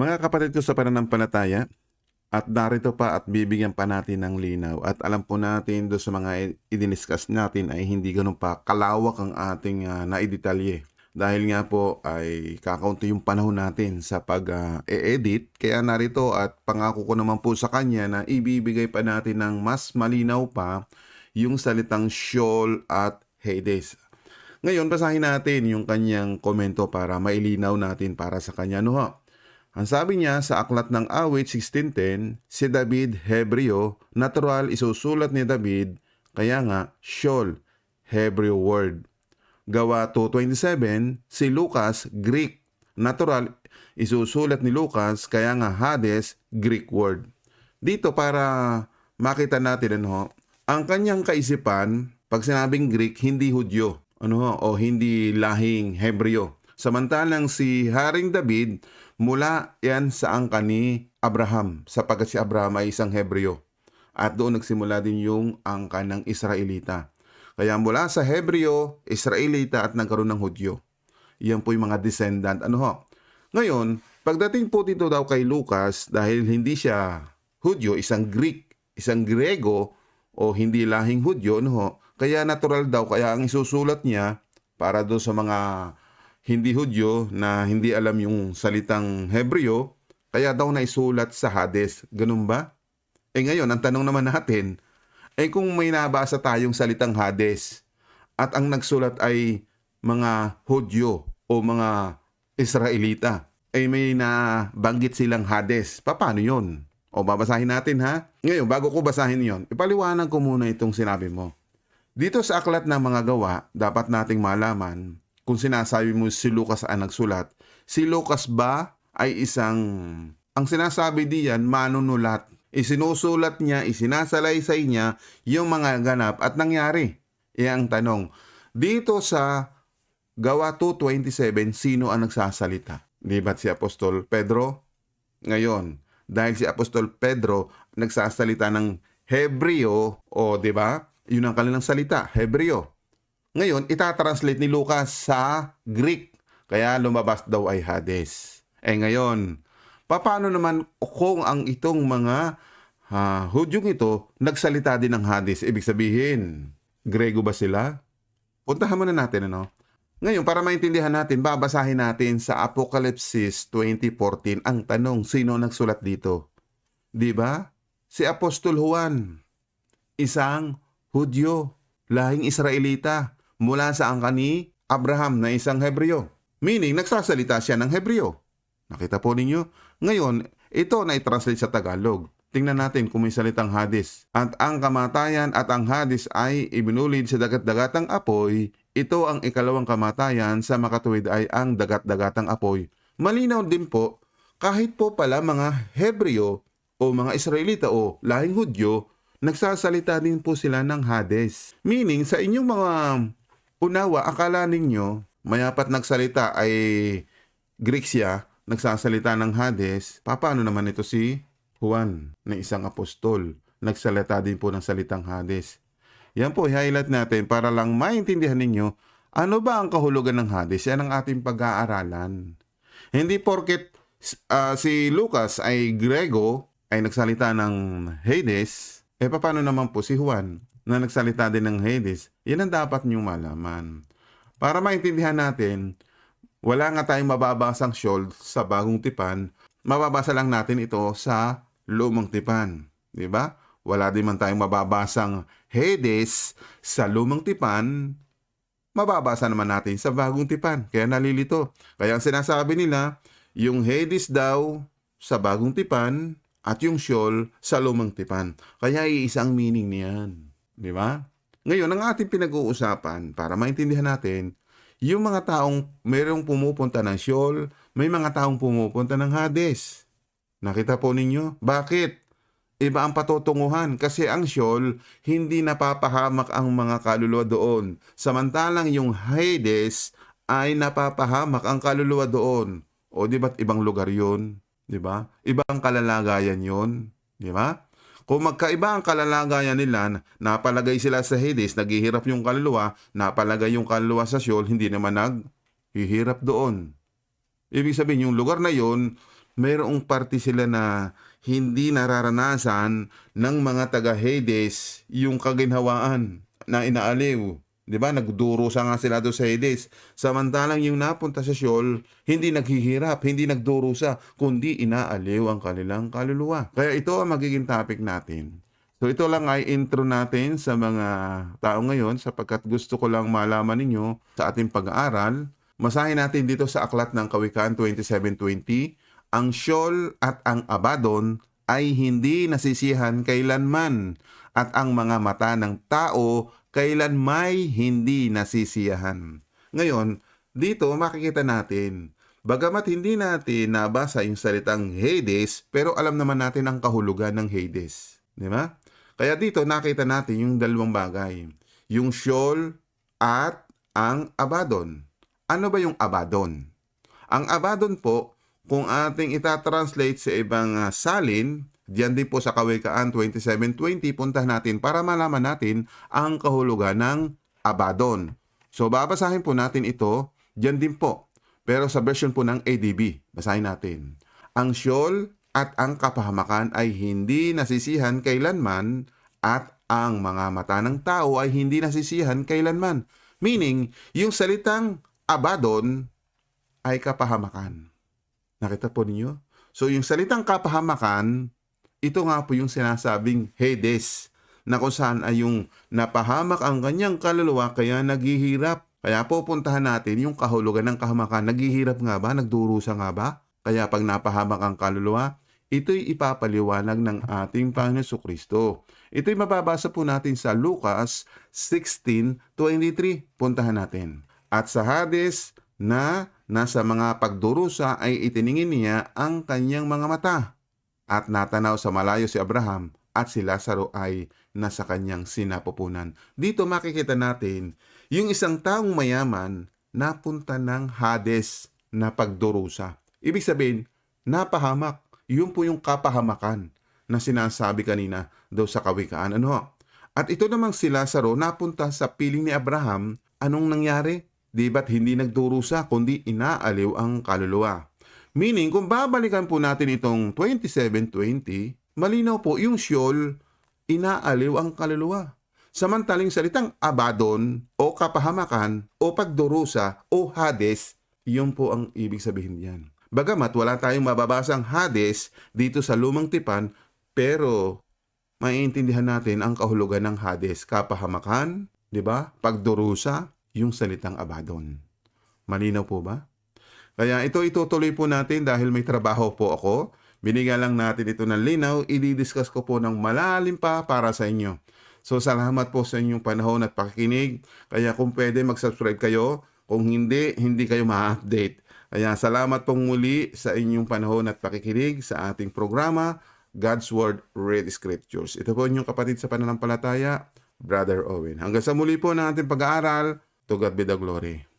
Mga kapatid ko sa pananampalataya, at narito pa at bibigyan pa natin ng linaw. At alam po natin do sa mga idiniscuss natin ay hindi ganun pa kalawak ang ating uh, naidetalye. Dahil nga po ay kakaunti yung panahon natin sa pag-e-edit. Kaya narito at pangako ko naman po sa kanya na ibibigay pa natin ng mas malinaw pa yung salitang Sheol at Hades. Ngayon, basahin natin yung kanyang komento para mailinaw natin para sa kanya. No, ho? Ang sabi niya sa aklat ng awit 1610, si David Hebreo, natural isusulat ni David, kaya nga Sheol, Hebrew word. Gawa 2.27, si Lucas, Greek, natural isusulat ni Lucas, kaya nga Hades, Greek word. Dito para makita natin ano, ang kanyang kaisipan, pag sinabing Greek, hindi Hudyo, ano o hindi lahing Hebreo. Samantalang si Haring David, mula yan sa angka ni Abraham, sapagkat si Abraham ay isang Hebreo. At doon nagsimula din yung angka ng Israelita. Kaya mula sa Hebreo, Israelita at nagkaroon ng Hudyo. Yan po yung mga descendant. Ano ho? Ngayon, pagdating po dito daw kay Lucas, dahil hindi siya Hudyo, isang Greek, isang Grego, o hindi lahing Hudyo, ano ho? Kaya natural daw, kaya ang isusulat niya para doon sa mga hindi Hudyo na hindi alam yung salitang Hebreo, kaya daw naisulat sa Hades. Ganun ba? Eh ngayon, ang tanong naman natin, eh kung may nabasa tayong salitang Hades at ang nagsulat ay mga Hudyo o mga Israelita, eh may nabanggit silang Hades. Paano yon? O babasahin natin ha? Ngayon, bago ko basahin yon, ipaliwanag ko muna itong sinabi mo. Dito sa aklat ng mga gawa, dapat nating malaman kung sinasabi mo si Lucas ang nagsulat, si Lucas ba ay isang, ang sinasabi diyan, manunulat. Isinusulat niya, isinasalaysay niya yung mga ganap at nangyari. Iyan ang tanong. Dito sa Gawa 2.27, sino ang nagsasalita? Di ba't si Apostol Pedro? Ngayon, dahil si Apostol Pedro nagsasalita ng Hebreo, o di ba? Yun ang kanilang salita, Hebreo. Ngayon, itatranslate ni Lucas sa Greek. Kaya lumabas daw ay Hades. Eh ngayon, paano naman kung ang itong mga uh, Hudyong ito nagsalita din ng Hades? Ibig sabihin, Grego ba sila? Puntahan muna natin ano. Ngayon, para maintindihan natin, babasahin natin sa Apocalypse 2014 ang tanong, sino nagsulat dito? Di ba? Si Apostol Juan, isang Hudyo, lahing Israelita, mula sa angka ni Abraham na isang Hebreo. Meaning, nagsasalita siya ng Hebreo. Nakita po ninyo? Ngayon, ito na i-translate sa Tagalog. Tingnan natin kung may salitang Hades. At ang kamatayan at ang Hades ay ibinulid sa dagat-dagatang apoy. Ito ang ikalawang kamatayan sa makatuwid ay ang dagat-dagatang apoy. Malinaw din po, kahit po pala mga Hebreo o mga Israelita o lahing Hudyo, nagsasalita din po sila ng Hades. Meaning, sa inyong mga unawa, akala ninyo, mayapat nagsalita ay Greek siya, nagsasalita ng Hades, paano naman ito si Juan na isang apostol? Nagsalita din po ng salitang Hades. Yan po, highlight natin para lang maintindihan ninyo ano ba ang kahulugan ng Hades? Yan ang ating pag-aaralan. Hindi porket uh, si Lucas ay Grego, ay nagsalita ng Hades, eh paano naman po si Juan na nagsalita din ng Hades? Yan ang dapat niyong malaman. Para maintindihan natin, wala nga tayong mababasang Sheol sa bagong tipan, mababasa lang natin ito sa lumang tipan. Di ba? Wala din man tayong mababasang Hades sa lumang tipan, mababasa naman natin sa bagong tipan. Kaya nalilito. Kaya ang sinasabi nila, yung Hades daw sa bagong tipan at yung Sheol sa lumang tipan. Kaya iisang meaning niyan. Di ba? Ngayon, ang ating pinag-uusapan para maintindihan natin, yung mga taong mayroong pumupunta ng Sheol, may mga taong pumupunta ng Hades. Nakita po ninyo? Bakit? Iba ang patutunguhan kasi ang Sheol, hindi napapahamak ang mga kaluluwa doon. Samantalang yung Hades ay napapahamak ang kaluluwa doon. O di ba't ibang lugar yun? Di ba? Ibang kalalagayan yun. Di ba? Kung magkaiba ang kalalagayan nila, napalagay sila sa Hades, naghihirap yung kaluluwa, napalagay yung kaluluwa sa Sheol, hindi naman naghihirap doon. Ibig sabihin, yung lugar na yon mayroong parte sila na hindi nararanasan ng mga taga Hades yung kaginhawaan na inaaliw. 'Di ba? Nagdurusa nga sila doon sa Hades. Samantalang yung napunta sa Sheol, hindi naghihirap, hindi nagdurusa, kundi inaaliw ang kanilang kaluluwa. Kaya ito ang magiging topic natin. So ito lang ay intro natin sa mga tao ngayon sapagkat gusto ko lang malaman ninyo sa ating pag-aaral. Masahin natin dito sa aklat ng Kawikaan 27.20, ang Sheol at ang Abaddon ay hindi nasisihan kailanman at ang mga mata ng tao kailan may hindi nasisiyahan. Ngayon, dito makikita natin, bagamat hindi natin nabasa yung salitang Hades, pero alam naman natin ang kahulugan ng Hades. Di ba? Kaya dito nakita natin yung dalawang bagay. Yung Sheol at ang Abaddon. Ano ba yung Abaddon? Ang Abaddon po, kung ating itatranslate sa ibang ah, salin, diyan din po sa Kawikaan 27.20, punta natin para malaman natin ang kahulugan ng Abaddon. So babasahin po natin ito, diyan din po. Pero sa version po ng ADB, basahin natin. Ang Sheol at ang kapahamakan ay hindi nasisihan kailanman at ang mga mata ng tao ay hindi nasisihan kailanman. Meaning, yung salitang Abaddon ay kapahamakan. Nakita po ninyo? So yung salitang kapahamakan, ito nga po yung sinasabing Hades na kung saan ay yung napahamak ang kanyang kaluluwa kaya naghihirap. Kaya pupuntahan natin yung kahulugan ng kahamakan. Naghihirap nga ba? Nagdurusa nga ba? Kaya pag napahamak ang kaluluwa, ito'y ipapaliwanag ng ating Panginoon Kristo. Ito'y mababasa po natin sa Lucas 16.23. Puntahan natin. At sa Hades na nasa mga pagdurusa ay itiningin niya ang kanyang mga mata. At natanaw sa malayo si Abraham at si Lazaro ay nasa kanyang sinapupunan. Dito makikita natin yung isang taong mayaman napunta ng Hades na pagdurusa. Ibig sabihin, napahamak. Yun po yung kapahamakan na sinasabi kanina daw sa kawikaan. Ano? At ito namang si Lazaro napunta sa piling ni Abraham. Anong nangyari? Di ba't hindi nagdurusa kundi inaaliw ang kaluluwa? Meaning, kung babalikan po natin itong 2720, malinaw po yung Sheol, inaaliw ang kaluluwa. Samantaling salitang Abaddon o kapahamakan o pagdurusa o Hades, yun po ang ibig sabihin niyan. Bagamat wala tayong mababasang Hades dito sa lumang tipan, pero maiintindihan natin ang kahulugan ng Hades, kapahamakan, di ba? Pagdurusa, yung salitang Abaddon. Malinaw po ba? Kaya ito itutuloy po natin dahil may trabaho po ako. Binigyan lang natin ito ng linaw, i-discuss ko po ng malalim pa para sa inyo. So salamat po sa inyong panahon at pakikinig. Kaya kung pwede mag-subscribe kayo, kung hindi, hindi kayo ma-update. Kaya salamat pong muli sa inyong panahon at pakikinig sa ating programa, God's Word Read Scriptures. Ito po inyong kapatid sa pananampalataya, Brother Owen. Hanggang sa muli po ng ating pag-aaral, to God be the glory.